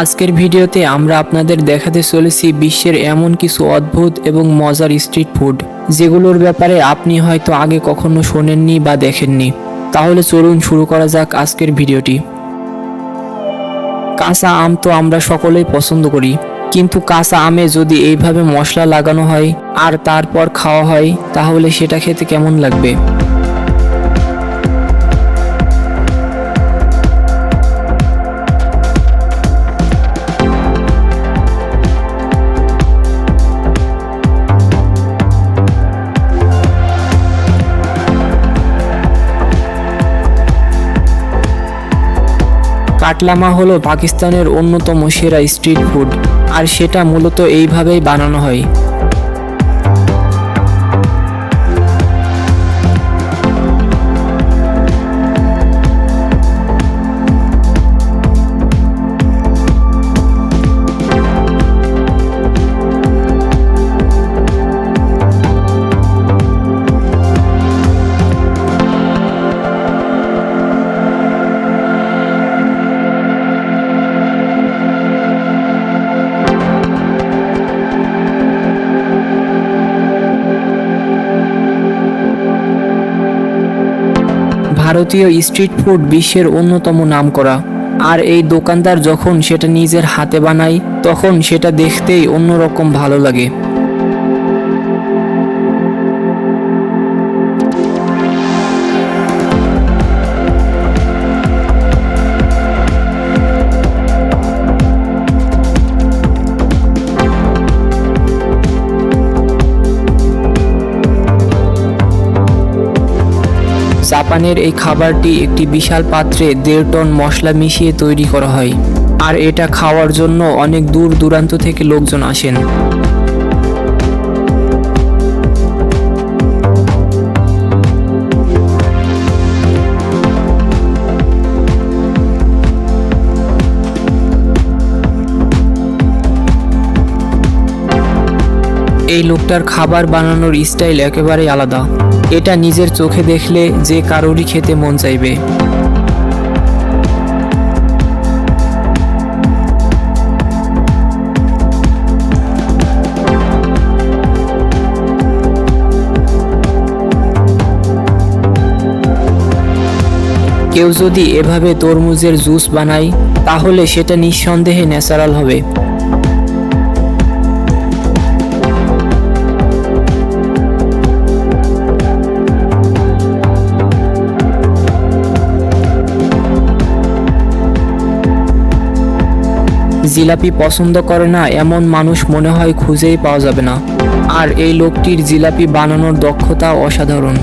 আজকের ভিডিওতে আমরা আপনাদের দেখাতে চলেছি বিশ্বের এমন কিছু অদ্ভুত এবং মজার স্ট্রিট ফুড, যেগুলোর ব্যাপারে আপনি হয়তো আগে কখনো শোনেননি বা দেখেননি। তাহলে চলুন শুরু করা যাক আজকের ভিডিওটি। কাঁচা আম তো আমরা সকলেই পছন্দ করি, কিন্তু কাঁচা আমে যদি এইভাবে মশলা লাগানো হয় আর তারপর খাওয়া হয়, তাহলে সেটা খেতে কেমন লাগবে? কাটলামা হলো পাকিস্তানের অন্যতম সেরা স্ট্রিট ফুড আর সেটা মূলত এইভাবেই বানানো হয়। ভারতীয় স্ট্রিট ফুড বিশ্বের অন্যতম নামকরা। আর এই দোকানদার যখন সেটা নিজের হাতে বানায়, তখন সেটা দেখতেই অন্যরকম ভালো লাগে। জাপানের এই খাবারটি একটি বিশাল পাত্রে দেড় টন মশলা মিশিয়ে তৈরি করা হয়। আর এটা খাওয়ার জন্য অনেক দূর দূরান্ত থেকে লোকজন আসেন। এই লোকটার খাবার বানানোর স্টাইল একেবারেই আলাদা। এটা নিজের চোখে দেখলে যে কারোরই খেতে মন চাইবে। কেউ যদি এভাবে তরমুজের জুস বানায়, তাহলে সেটা নিঃসন্দেহে ন্যাচারাল হবে। জিলাপি পছন্দ করে না, এমন মানুষ মনে হয় খুঁজেই পাওয়া যাবে না। আর এই লোকটির জিলাপি বানানোর দক্ষতা অসাধারণ।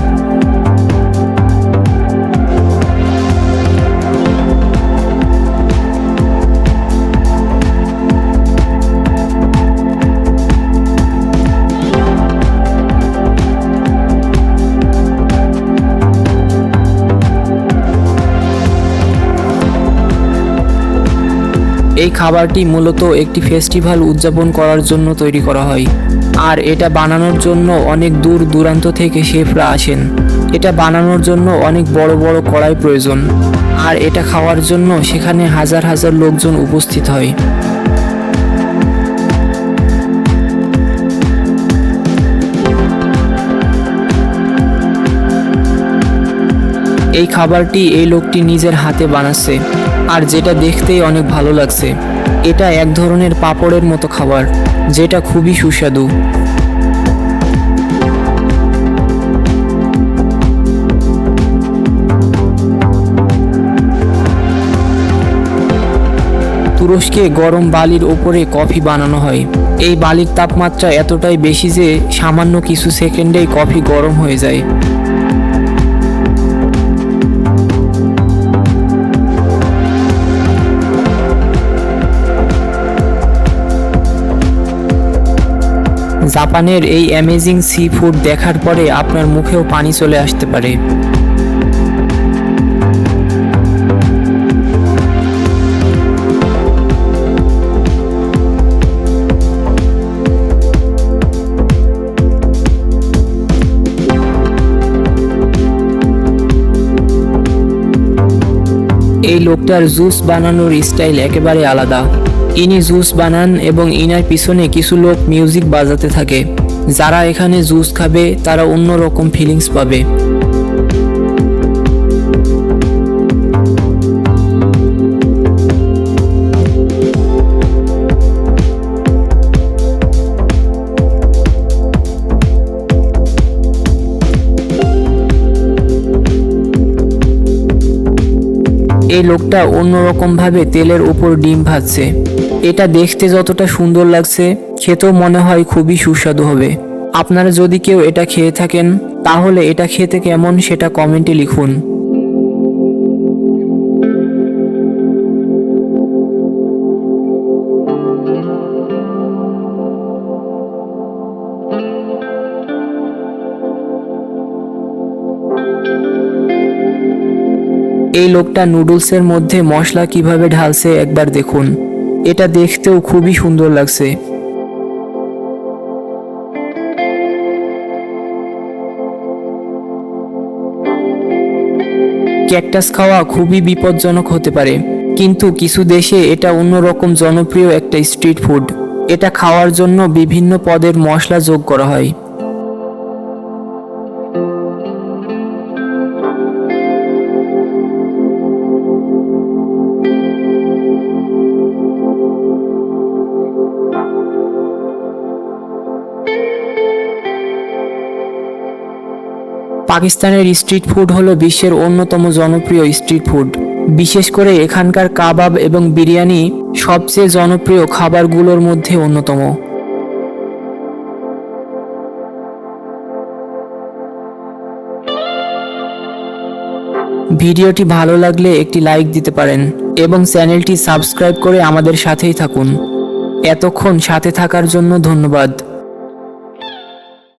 এই খাবারটি মূলত একটি ফেস্টিভ্যাল উদযাপন করার জন্য তৈরি করা হয়। আর এটা বানানোর জন্য অনেক দূর দূরান্ত থেকে শেফরা আসেন। এটা বানানোর জন্য অনেক বড় বড় কড়াই প্রয়োজন। আর এটা খাওয়ার জন্য সেখানে হাজার হাজার লোকজন উপস্থিত হয়। এই খাবারটি এই লোকটি নিজের হাতে বানাচ্ছে। আর যেটা দেখতেই অনেক ভালো লাগছে। এটা এক ধরনের পাপড়ের মতো খাবার, যেটা খুবই সুস্বাদু। তুরস্কে গরম বালির ওপরে কফি বানানো হয়। এই বালির তাপমাত্রা এতটাই বেশি যে সামান্য কিছু সেকেন্ডেই কফি গরম হয়ে যায়। জাপানের এই অ্যামেজিং সি ফুড দেখার পরে আপনার মুখেও পানি চলে আসতে পারে। এই লোকটার জুস বানানোর স্টাইল একেবারে আলাদা। ইনি জুস বানান এবং ইনার পিছনে কিছু লোক মিউজিক বাজাতে থাকে। যারা এখানে জুস খাবে, তারা অন্যরকম ফিলিংস পাবে। এই লোকটা অন্যরকমভাবে তেলের উপর ডিম ভাজছে। এটা দেখতে যতটা সুন্দর লাগছে, খেতেও মনে হয় খুবই সুস্বাদু হবে। আপনারা যদি কেউ এটা খেয়ে থাকেন, তাহলে এটা খেতে কেমন সেটা কমেন্টে লিখুন। এই লোকটা নুডলসের মধ্যে মশলা কীভাবে ঢালছে একবার দেখুন। এটা দেখতেও খুবই সুন্দর লাগছে। ক্যাকটাস খাওয়া খুবই বিপজ্জনক হতে পারে, কিন্তু কিছু দেশে এটা অন্যরকম জনপ্রিয় একটা স্ট্রিট ফুড। এটা খাওয়ার জন্য বিভিন্ন পদের মশলা যোগ করা হয়। পাকিস্তানের স্ট্রিট ফুড হলো বিশ্বের অন্যতম জনপ্রিয় স্ট্রিট ফুড। বিশেষ করে এখানকার কাবাব এবং বিরিয়ানি সবচেয়ে জনপ্রিয় খাবারগুলোর মধ্যে অন্যতম। ভিডিওটি ভালো লাগলে একটি লাইক দিতে পারেন এবং চ্যানেলটি সাবস্ক্রাইব করে আমাদের সাথেই থাকুন। এতক্ষণ সাথে থাকার জন্য ধন্যবাদ।